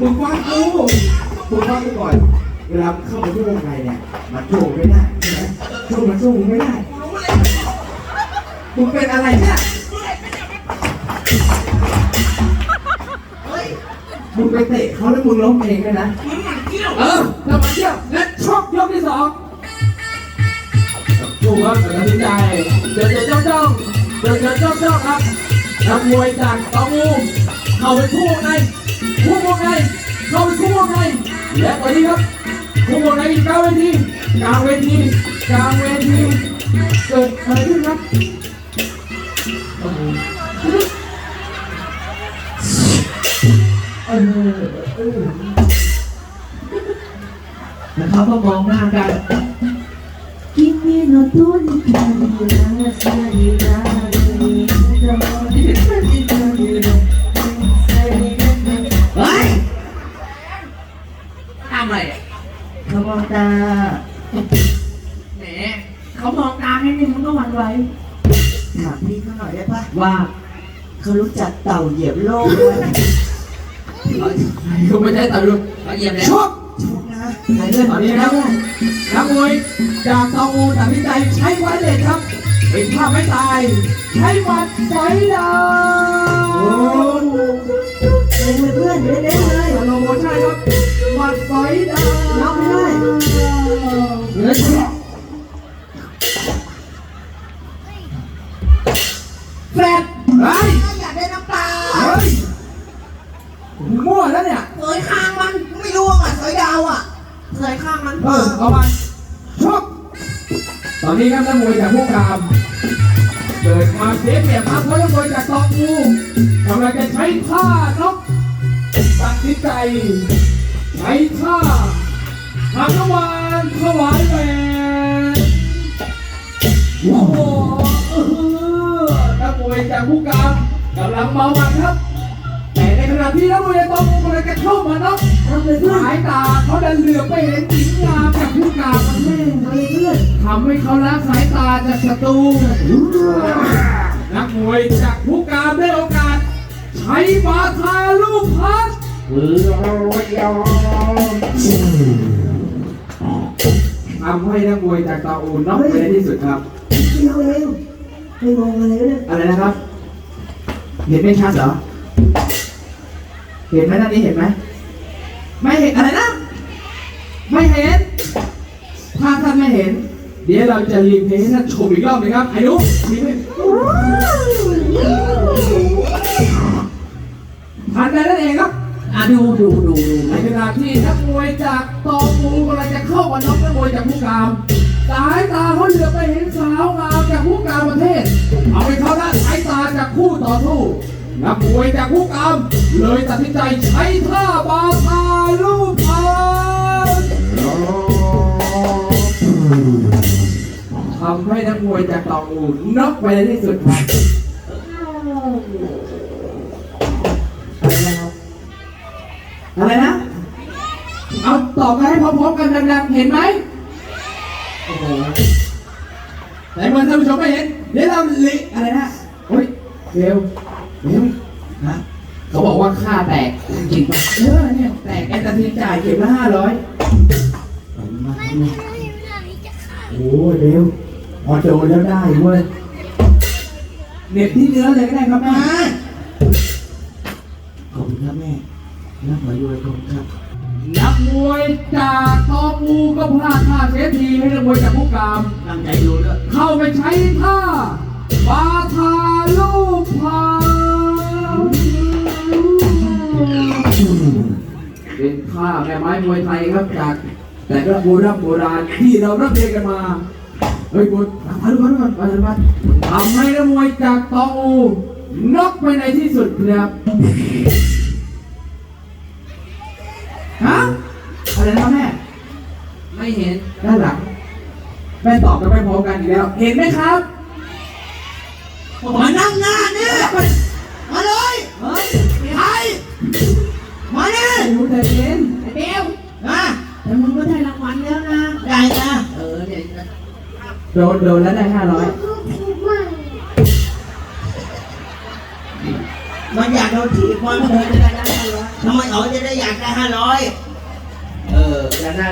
มึงฟังกูมึงฟังกูก่อน เวลาเข้ามาที่วงในเนี่ย มันโชว์ไม่ได้ใช่ไหมโชว์มันโชว์มึงไม่ได้กูรู้เลยมึงเป็นอะไรเนี่ยเฮ้ยมึงไปเตะเขาแล้วมึงล้มเองด้วยนะ มึงหมันเที่ยว เออถ้ามาเที่ยว และชอบยกที่สองดูครับตัดสินใจเดินเดินจ้องจ้องเดินเดินจ้องจ้องครับนักมวยจากตองอู เข้าไปคู่วงในคู่วงในเข้าไปคู่วงในและวันนี้ครับคู่วงในอีกกลางเวทีกลางเวทีกลางเวทีเกิดอะไรขึ้นครับโอ้โหเออเออ แล้วเขาก็มองหน้ากัน 君の虜にならされない ตาให้นี่มึงก็หวั่นไหวถามพี่เขาหน่อยได้ปะว่าเขารู้จักเต่าเหยียบโลกไหมเขาไม่ใช่ตำรวจเขาเหยียบแล้วชกชกนะไหนเรื่องตอนนี้นะครับนักมวยจากตองอูตัดสินใจใช้ไว้เลยครับเป็นภาพไม่ตาย ใช้หมัดไฟดาวเล่นเลยเพื่อนเล่นเลยเลยสโลโมชั่นครับหมัดไฟดาวน็อกไม่ได้เฮ้ย ยเสยข้างมันไม่รู้ว่ามันเสยดาวอะเสยข้างมันเออเอามาชกตอนนี้ครับนักมวยจากผู้กามเกิดมาเสียเปรียบครับเพราะนักมวยจากตองอูกำลังจะใช้ท่านกตัดสินใจใช้ท่าหางวานถวายแหวนโอ้โหเออนักมวยจากผู้กามกำลังเมามันครับแต่ในข ณะที่นักมวยจากตองอูกำลังจะเข้ามาน็อกทำเลยเพื่อนสายตาเขาดันเหลือบไปเห็นหญิงงามจากผู้กามมันแม่ทำเลยเพื่อนทำให้เขาละสายตาจากศัตรูนักมวยจากผู้กามได้โอกาส ใช้บาทาลูกพัดทำให้นักมวยจากตาอูนน็อกไปในที่สุดครับ เดียวเองไม่มองอะไรเลยอะไรนะครับ เห็นไม่ชัดเหรอ เห็นไหมด้านนี้เห็นไหม ไม่เห็นอะไรนะ ไม่เห็น ถ้าท่านไม่เห็น เดี๋ยวเราจะรีเพลย์ให้ท่านชมอีกรอบหนึงครับไอ้นุ๊กรีเพลย์ทันใดนั่นเองครับอะดูดูดูดูในขณะที่นักมวยจากตองมูกำลังจะเข้ามาน็อกนักมวยจากผู้กาม สายตาเขาเหลือบไปเห็นสาวงามจากผู้กามประเทศ เอาไปเขาละสายตาจากคู่ต่อสู้ นักมวยจากผู้กามเลยตัดสินใจใช้ท่าบาทาลูกพันทำให้นักมวยจากตองอูน็อกไปในที่สุดครับอะไรนะ เอาตอบมาให้พร้อมๆกันดังๆ เห็นไหมโอ้โหแต่เมื่อท่านผู้ชมไม่เห็น เดี๋ยวเราลิอะไรนะ โอ้ยเร็ว เร็วนะเขาบอกว่าค่าแตกจริงปะเออเนี่ยแตกแอนตาซีนจ่ายเก็บละห้าร้อยโอ้ยเร็วพอโดนแล้วได้เว้ยเหน็บที่เนื้อเลยก็ได้ครับแม่ขอบคุณครับแม่นักมวยด้วยขอบคุณครับนักมวยจากตอมูก็พลาดท่าเสียทีให้นักมวยจากผู้กามตั้งใจดูด้วยเข้าไปใช้ท่า เป็นท่าแม่ไม้มวยไทยครับจากแต่ก็โบราณโบราณที่เรารับเรียนกันมา เฮ้ยบุญมาดูมาดูมาดูมาทำให้นักมวยจากตองอูน็อกไปในที่สุดครับฮะอะไรนะแม่ ไม่เห็นด้านหลังแม่ตอบกันไม่พร้อมกันอีกแล้ว เห็นไหมครับมานั่งหน้าเนี่ยมาเลยเฮ้ย เนี่ยไอ้หนูใจเย็นไอ้เบลนะแต่มึงก็ได้รางวัลแล้วนะ ได้นะ เออเดี๋ยวโดนโดนแล้วได้ห้าร้อยมันอยากโดนถีบมันทำไมอ๋อจะได้อยากได้ห้าร้อยเอออยากได้